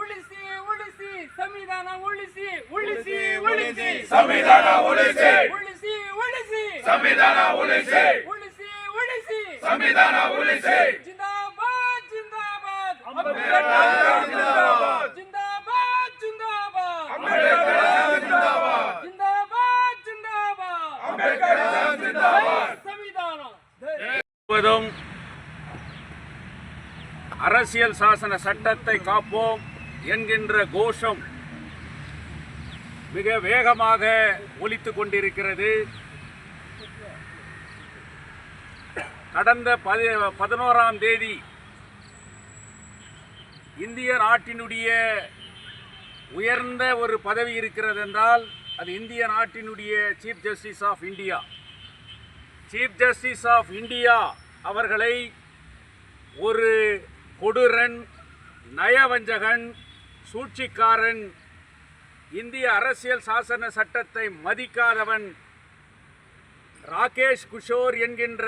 ಉಳಿಸಿ ಉಳಿಸಿ ಸಂವಿಧಾನ ಉಳಿಸಿ ಉಳಿಸಿ ಉಳಿಸಿ. ಸಂವಿಧಾನ ಉಳಿಸಿ. ಉಳಿಸಿ ಉಳಿಸಿ. ಸಂವಿಧಾನ ಉಳಿಸಿ. ಉಳಿಸಿ ಉಳಿಸಿ. ಸಂವಿಧಾನ ಉಳಿಸಿ. ಜಿಂದಾಬಾದ್ ಜಿಂದಾಬಾದ್. ಜಿಂದಾಬಾದ್. ಜಿಂದಾಬಾದ್. அரசியல் சாசன சட்டத்தை காப்போம் என்கின்ற கோஷம் மிக வேகமாக ஒலித்துக் கொண்டிருக்கிறது. கடந்த பதி பதினோராம் தேதி இந்திய நாட்டினுடைய உயர்ந்த ஒரு பதவி இருக்கிறது என்றால் அது இந்திய நாட்டினுடைய chief justice of India chief justice of India அவர்களை ஒரு கொடூரன் நயவஞ்சகன் சூழ்ச்சிக்காரன் இந்திய அரசியல் சாசன சட்டத்தை மதிக்காதவன் ராகேஷ் குஷோர் என்கின்ற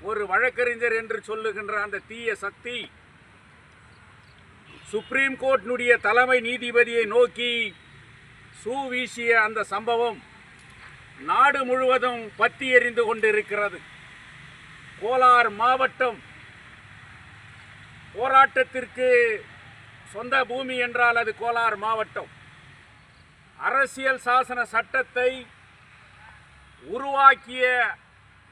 ஒரு வழக்கறிஞர் என்று சொல்லுகின்ற அந்த தீய சக்தி சுப்ரீம் கோர்ட்டினுடைய தலைமை நீதிபதியை நோக்கி சூ வீசிய அந்த சம்பவம் நாடு முழுவதும் பத்தி எறிந்து கொண்டிருக்கிறது. கோலார் மாவட்டம் போராட்டத்திற்கு சொந்த பூமி என்றால் அது கோலார் மாவட்டம். அரசியல் சாசன சட்டத்தை உருவாக்கிய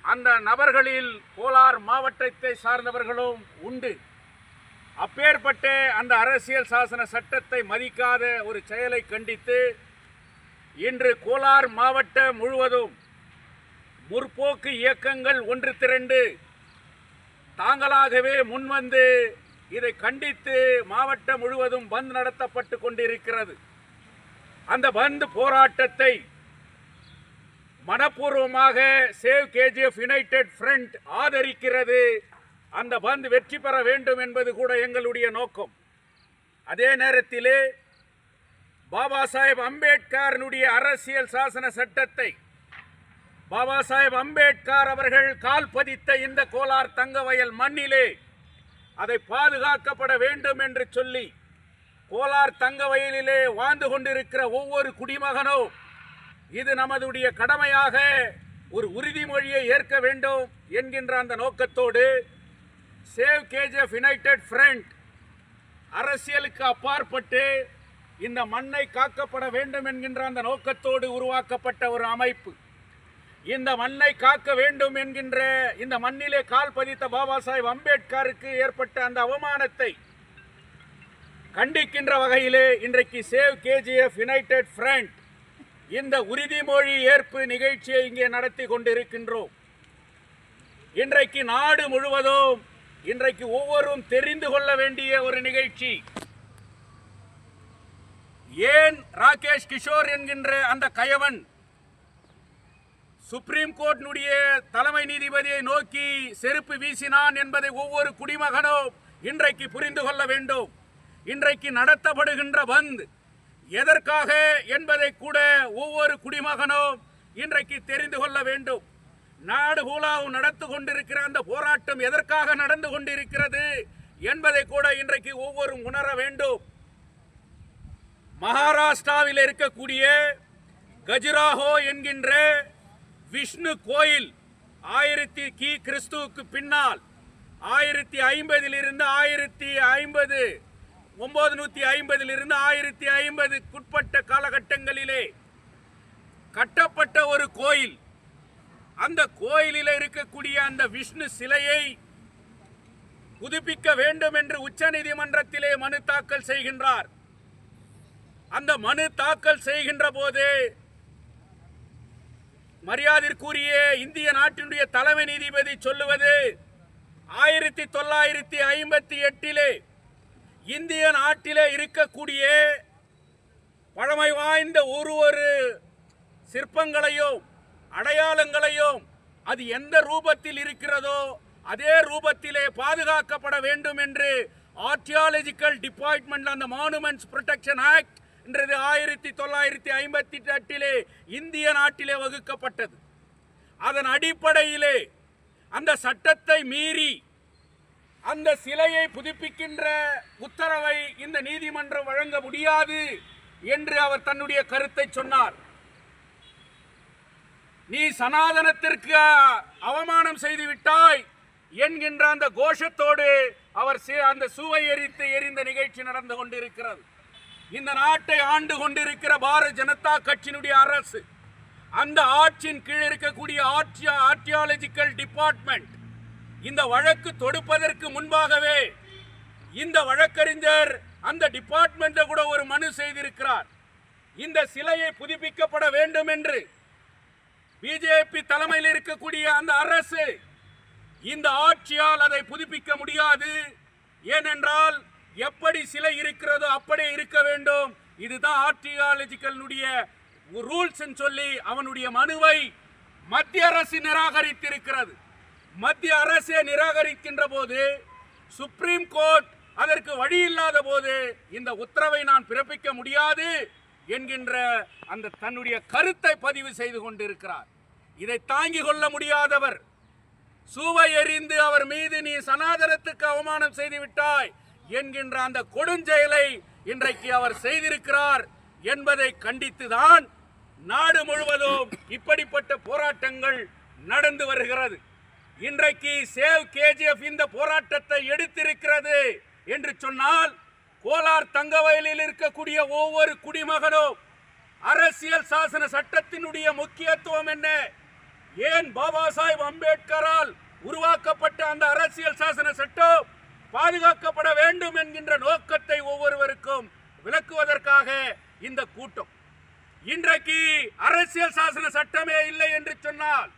அந்த நபர்களில் கோலார் மாவட்டத்தை சார்ந்தவர்களும் உண்டு. அப்பேற்பட்ட அந்த அரசியல் சாசன சட்டத்தை மதிக்காத ஒரு செயலை கண்டித்து இன்று கோலார் மாவட்டம் முழுவதும் முற்போக்கு இயக்கங்கள் ஒன்று திரண்டு தாங்களாகவே முன்வந்து இதை கண்டித்து மாவட்டம் முழுவதும் பந்த் நடத்தப்பட்டு கொண்டிருக்கிறது. அந்த பந்த் போராட்டத்தை மனப்பூர்வமாக சேவ் கேஜிஎஃப் யுனைடெட் ஃப்ரண்ட் ஆதரிக்கிறது. அந்த பந்த் வெற்றி பெற வேண்டும் என்பது கூட எங்களுடைய நோக்கம். அதே நேரத்திலே பாபா சாஹேப் அம்பேத்கரனுடைய அரசியல் சாசன சட்டத்தை பாபா சாஹேப் அம்பேத்கர் அவர்கள் கால் பதித்த இந்த கோலார் தங்கவயல் மண்ணிலே அதை பாதுகாக்கப்பட வேண்டும் என்று சொல்லி கோலார் தங்கவயலிலே வாழ்ந்து கொண்டிருக்கிற ஒவ்வொரு குடிமகனோ இது நமதுடைய கடமையாக ஒரு உறுதிமொழியை ஏற்க வேண்டும் என்கின்ற அந்த நோக்கத்தோடு சேவ் கேஜிஎஃப் யுனைடெட் ஃப்ரண்ட் அரசியலுக்கு அப்பாற்பட்டு இந்த மண்ணை காக்கப்பட வேண்டும் என்கின்ற அந்த நோக்கத்தோடு உருவாக்கப்பட்ட ஒரு அமைப்பு. இந்த மண்ணை காக்க வேண்டும் என்கின்ற இந்த மண்ணிலே கால் பதித்த பாபா சாஹிப் அம்பேத்கருக்கு ஏற்பட்ட அந்த அவமானத்தை கண்டிக்கின்ற வகையிலே இன்றைக்கு சேவ் கேஜிஎஃப் யுனைடெட் ஃப்ரண்ட் இந்த உறுதிமொழி ஏற்பு நிகழ்ச்சியை இங்கே நடத்தி கொண்டிருக்கின்றோம். இன்றைக்கு நாடு முழுவதும் இன்றைக்கு ஒவ்வொரும் தெரிந்து கொள்ள வேண்டிய ஒரு நிகழ்ச்சி. ஏன் ராகேஷ் கிஷோர் என்கின்ற அந்த கயவன் சுப்ரீம் கோர்ட்டினுடைய தலைமை நீதிபதியை நோக்கி செருப்பு வீசினான் என்பதை ஒவ்வொரு குடிமகனும் இன்றைக்கு புரிந்து கொள்ள வேண்டும். இன்றைக்கு நடத்தப்படுகின்ற பந்த் எதற்காக என்பதை கூட ஒவ்வொரு குடிமகனும் இன்றைக்கு தெரிந்து கொள்ள வேண்டும். நாடு பூலாவும் நடந்து கொண்டிருக்கிற அந்த போராட்டம் எதற்காக நடந்து கொண்டிருக்கிறது என்பதை கூட இன்றைக்கு ஒவ்வொரு உணர வேண்டும். மகாராஷ்டிராவில் இருக்கக்கூடிய கஜுராஹோ என்கின்ற விஷ்ணு கோயில் ஆயிரத்தி கி கிறிஸ்துவுக்கு பின்னால் ஆயிரத்தி ஐம்பதிலிருந்து ஆயிரத்தி ஐம்பது ஒன்பது நூற்றி ஐம்பதிலிருந்து ஆயிரத்தி ஐம்பதுக்குட்பட்ட காலகட்டங்களிலே கட்டப்பட்ட ஒரு கோயில். அந்த கோயிலில் இருக்கக்கூடிய அந்த விஷ்ணு சிலையை புதுப்பிக்க வேண்டும் என்று உச்சநீதிமன்றத்திலே மனு தாக்கல் செய்கின்றார். அந்த மனு தாக்கல் செய்கின்ற போது மரியாதைக்குரிய இந்திய நாட்டினுடைய தலைமை நீதிபதி சொல்லுவது ஆயிரத்தி தொள்ளாயிரத்தி ஐம்பத்தி எட்டிலே இந்திய நாட்டிலே இருக்கக்கூடிய பழமை வாய்ந்த ஒரு ஒரு சிற்பங்களையும் அடையாளங்களையும் அது எந்த ரூபத்தில் இருக்கிறதோ அதே ரூபத்திலே பாதுகாக்கப்பட வேண்டும் என்று ஆர்டியாலஜிக்கல் டிபார்ட்மெண்ட் அந்த மானுமெண்ட்ஸ் ப்ரொடெக்ஷன் ஆக்ட் என்றது ஆயிரத்தி தொள்ளாயிரத்தி ஐம்பத்தி எட்டிலே இந்திய நாட்டிலே வகுக்கப்பட்டது. அதன் அடிப்படையிலே அந்த சட்டத்தை மீறி அந்த சிலையை புதுப்பிக்கின்ற உத்தரவை இந்த நீதிமன்றம் வழங்க முடியாது என்று அவர் தன்னுடைய கருத்தை சொன்னார். நீ சனாதனத்திற்கு அவமானம் செய்து விட்டாய் என்கின்ற அந்த கோஷத்தோடு அவர் அந்த சுவை எரித்து எரிந்த நிகழ்ச்சி நடந்து கொண்டிருக்கிறது. இந்த நாட்டை ஆண்டு கொண்டிருக்கிற பாரதிய ஜனதா கட்சியினுடைய அரசு அந்த ஆட்சியின் கீழ் இருக்கக்கூடிய ஆட்சியா ஆர்டியாலஜிக்கல் டிபார்ட்மெண்ட் இந்த வழக்கு தொடுப்பதற்கு முன்பாகவே இந்த வழக்கறிஞர் அந்த டிபார்ட்மெண்ட்டை கூட ஒரு மனு செய்திருக்கிறார். இந்த சிலையை புதுப்பிக்கப்பட வேண்டும் என்று பிஜேபி தலைமையில் இருக்கக்கூடிய அந்த அரசு இந்த ஆட்சியால் அதை புதுப்பிக்க முடியாது. ஏனென்றால் எப்படி சிலை இருக்கிறதோ அப்படியே இருக்க வேண்டும். இதுதான் ஆர்டியாலஜிக்கலுடைய ரூல்ஸ் சொல்லி அவனுடைய மனுவை மத்திய அரசு நிராகரித்திருக்கிறது. மத்திய அரசே நிராகரிக்கின்ற போது சுப்ரீம் கோர்ட் அதற்கு வழி இல்லாத போது இந்த உத்தரவை நான் பிறப்பிக்க முடியாது என்கின்ற அந்த தன்னுடைய கருத்தை பதிவு செய்து கொண்டிருக்கிறார். இதை தாங்கிக் கொள்ள முடியாதவர். சூவை எறிந்து அவர் மீது நீ சனாதனத்துக்கு அவமானம் செய்து விட்டாய். என்கின்ற அந்த கொடுஞ்செயலை இன்றைக்கு அவர் செய்திருக்கிறார் என்பதை கண்டித்துதான் நாடு முழுவதும் இப்படிப்பட்ட போராட்டங்கள் நடந்து வருகிறது. இன்றைக்கு சேவ் கேஜிஎஃப் இந்த போராட்டத்தை எடுத்திருக்கிறது என்று சொன்னால் கோலார் தங்கவயலில் இருக்கக்கூடிய ஒவ்வொரு குடிமகனும் அரசியல் சாசன சட்டத்தினுடைய முக்கியத்துவம் என்ன? ஏன் பாபா சாஹிப் அம்பேத்கரால் உருவாக்கப்பட்ட அந்த அரசியல் சாசன சட்டம்? பாதுகாக்கப்பட வேண்டும் என்கின்ற நோக்கத்தை ஒவ்வொருவருக்கும் விளக்குவதற்காக இந்த கூட்டம். இன்றைக்கு அரசியல் சாசன சட்டமே இல்லை என்று சொன்னால்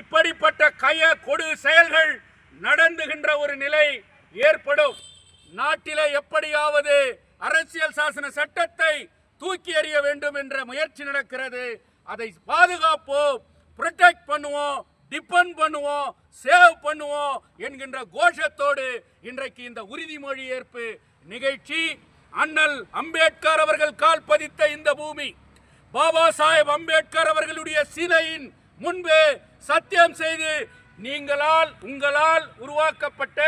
இப்படிப்பட்ட கைய கொடு செயல்கள் நடந்துகின்ற ஒரு நிலை ஏற்படும். நாட்டிலே எப்படியாவது அரசியல் சாசன சட்டத்தை தூக்கி எறிய வேண்டும் என்ற முயற்சி நடக்கிறது. அதை பாதுகாப்போம் ப்ரொடெக்ட் பண்ணுவோம் டிபெண்ட் பண்ணுவோம் சேவ் பண்ணுவோம் என்கின்ற கோஷத்தோடு இன்றைக்கு இந்த உறுதிமொழி ஏற்பு நிகழ்ச்சி. அண்ணல் அம்பேத்கர் அவர்கள் கால் பதித்த இந்த பூமி பாபா சாஹேப் அம்பேத்கர் அவர்களுடைய சிலையின் முன்பே சத்தியம் செய்து நீங்களால் உங்களால் உருவாக்கப்பட்ட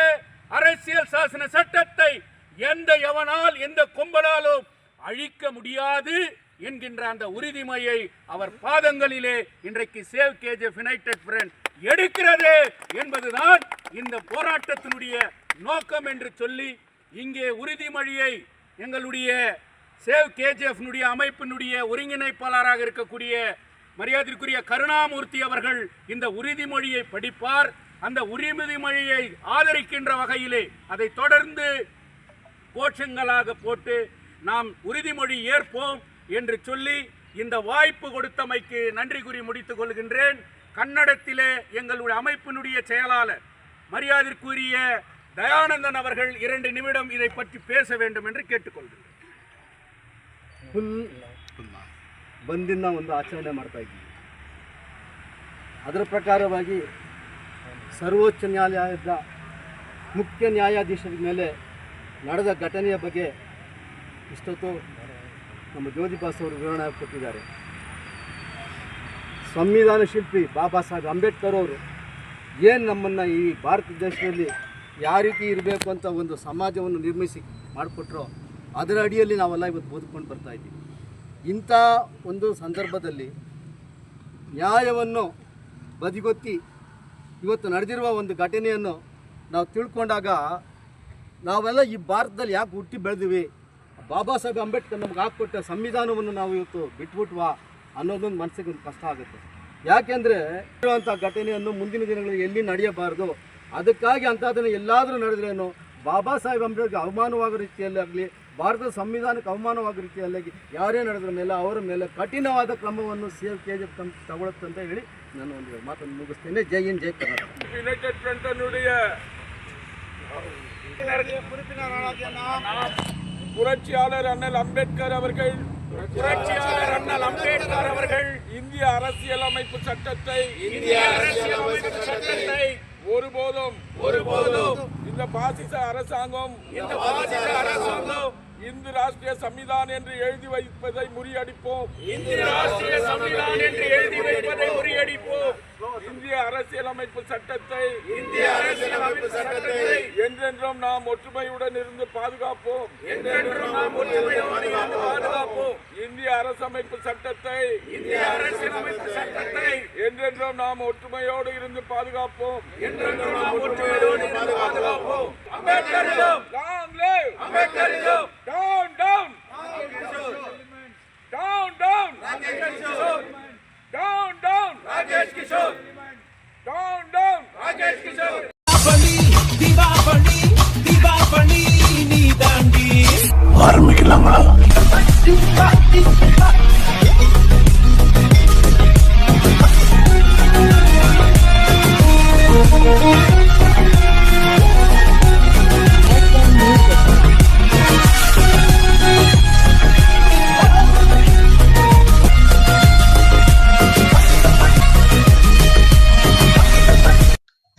அரசியல் சாசன சட்டத்தை எந்த எவனால் எந்த கும்பலாலும் அழிக்க முடியாது. என்கின்ற அந்த உறுதிமொழியை அவர் பாதங்களிலே இன்றைக்கு சேவ் கேஜிஎஃப் யுனைடெட் ஃப்ரண்ட் எடுக்கிறது என்பதுதான் இந்த போராட்டத்தினுடைய நோக்கம் என்று சொல்லி இங்கே உறுதிமொழியை எங்களுடைய சேவ் கேஜிஎஃப் அமைப்பினுடைய ஒருங்கிணைப்பாளராக இருக்கக்கூடிய மரியாதைக்குரிய கருணாமூர்த்தி அவர்கள் இந்த உறுதிமொழியை படிப்பார். அந்த உறுதிமொழியை ஆதரிக்கின்ற வகையிலே அதை தொடர்ந்து கோஷங்களாக போட்டு நாம் உறுதிமொழி ஏற்போம். என்று சொல்லி இந்த வாய்ப்பு கொடுத்தமைக்கு நன்றி கூறி முடித்துக் கொள்கின்றேன் கன்னடத்திலே எங்களுடைய அமைப்பினுடைய செயலாளர் மரியாதைக்குரிய தயானந்தன் அவர்கள் இரண்டு நிமிடம் இதை பற்றி பேச வேண்டும் என்று கேட்டுக்கொள்கிறேன் ಫುಲ್ ಬಂದಿಂದ ಒಂದು ಆಚರಣೆ ಮಾಡ್ತಾ ಇದ್ದೀವಿ ಅದರ ಪ್ರಕಾರವಾಗಿ ಸರ್ವೋಚ್ಚ ನ್ಯಾಯಾಲಯದ ಮುಖ್ಯ ನ್ಯಾಯಾಧೀಶರ ಮೇಲೆ ನಡೆದ ಘಟನೆಯ ಬಗ್ಗೆ ಇಷ್ಟೊತ್ತು ನಮ್ಮ ಜ್ಯೋತಿಬಾಸ್ ಅವರು ವಿವರಣೆ ಕೊಟ್ಟಿದ್ದಾರೆ. ಸಂವಿಧಾನ ಶಿಲ್ಪಿ ಬಾಬಾ ಸಾಹೇಬ್ ಅಂಬೇಡ್ಕರ್ ಅವರು ಏನು ನಮ್ಮನ್ನು ಈ ಭಾರತ ದೇಶದಲ್ಲಿ ಯಾವ ರೀತಿ ಇರಬೇಕು ಅಂತ ಒಂದು ಸಮಾಜವನ್ನು ನಿರ್ಮಿಸಿ ಮಾಡಿಕೊಟ್ರೋ ಅದರ ಅಡಿಯಲ್ಲಿ ನಾವೆಲ್ಲ ಇವತ್ತು ಓದ್ಕೊಂಡು ಬರ್ತಾ ಇದ್ದೀವಿ. ಇಂಥ ಒಂದು ಸಂದರ್ಭದಲ್ಲಿ ನ್ಯಾಯವನ್ನು ಬದಿಗೊತ್ತಿ ಇವತ್ತು ನಡೆದಿರುವ ಒಂದು ಘಟನೆಯನ್ನು ನಾವು ತಿಳ್ಕೊಂಡಾಗ ನಾವೆಲ್ಲ ಈ ಭಾರತದಲ್ಲಿ ಯಾಕೆ ಹುಟ್ಟಿ ಬೆಳೆದಿವಿ? ಬಾಬಾ ಸಾಹೇಬ್ ಅಂಬೇಡ್ಕರ್ ನಮ್ಗೆ ಹಾಕ್ಕೊಟ್ಟ ಸಂವಿಧಾನವನ್ನು ನಾವು ಇವತ್ತು ಬಿಟ್ಬಿಟ್ವಾ ಅನ್ನೋದೊಂದು ಮನಸ್ಸಿಗೆ ಒಂದು ಕಷ್ಟ ಆಗುತ್ತೆ. ಯಾಕೆಂದರೆ ಇರುವಂಥ ಘಟನೆಯನ್ನು ಮುಂದಿನ ದಿನಗಳಲ್ಲಿ ಎಲ್ಲಿ ನಡೆಯಬಾರ್ದು ಅದಕ್ಕಾಗಿ ಅಂಥದ್ದನ್ನು ಎಲ್ಲಾದರೂ ನಡೆದ್ರೇನು ಬಾಬಾ ಸಾಹೇಬ್ ಅಂಬೇಡ್ಕರ್ ಅವಮಾನವಾಗೋ ರೀತಿಯಲ್ಲಾಗಲಿ ಭಾರತದ ಸಂವಿಧಾನಕ್ಕೆ ಅವಮಾನವಾಗೋ ರೀತಿಯಲ್ಲಾಗಿ ಯಾರೇ ನಡೆದ್ರ ಮೇಲೆ ಅವರ ಮೇಲೆ ಕಠಿಣವಾದ ಕ್ರಮವನ್ನು ಸಿ ಎಲ್ ಕೆ ಜಿ ಅಂತ ಹೇಳಿ ನಾನು ಒಂದು ಮಾತನ್ನು ಮುಗಿಸ್ತೇನೆ. ಜೈ ಇನ್ ಜೈ ಕರ್ನಾಟಕ. ಯುನೈಟೆಡ್ புரட்சியாளர் அண்ணல் அம்பேத்கர் அவர்கள் புரட்சியாளர் அண்ணல் அம்பேத்கர் அவர்கள் இந்திய அரசியலமைப்பு சட்டத்தை இந்திய அரசியலமைப்பு சட்டத்தை ஒருபோதும் ஒருபோதும் இந்த பாசிச அரசாங்கம் இந்த பாசிச அரசாங்கம் இந்து ராஷ்டிரிய சம்விதான் என்று எழுதி வைப்பதை முறியடிப்போம். இந்திய ராஷ்டிரிய சம்விதான் என்று எழுதி வைப்பதை முறியடிப்போம். இந்திய அரசியலமைப்பு சட்டத்தை இந்திய அரசியலமைப்பு சட்டத்தை என்றென்றும் நாம் ஒற்றுமையுடன் இருந்து பாதுகாப்போம். என்றென்றும் நாம் ஒற்றுமையோடு இருந்து பாதுகாப்போம். இந்திய அரசமைப்பு சட்டத்தை இந்திய அரசியலமைப்பு சட்டத்தை என்றென்றும் நாம் ஒற்றுமையோடு இருந்து பாதுகாப்போம். என்றென்றும் நாம் ஒற்றுமையோடு இருந்து பாதுகாப்போம். அம்பேத்கரிடம் Long live! அம்பேத்கரிடம்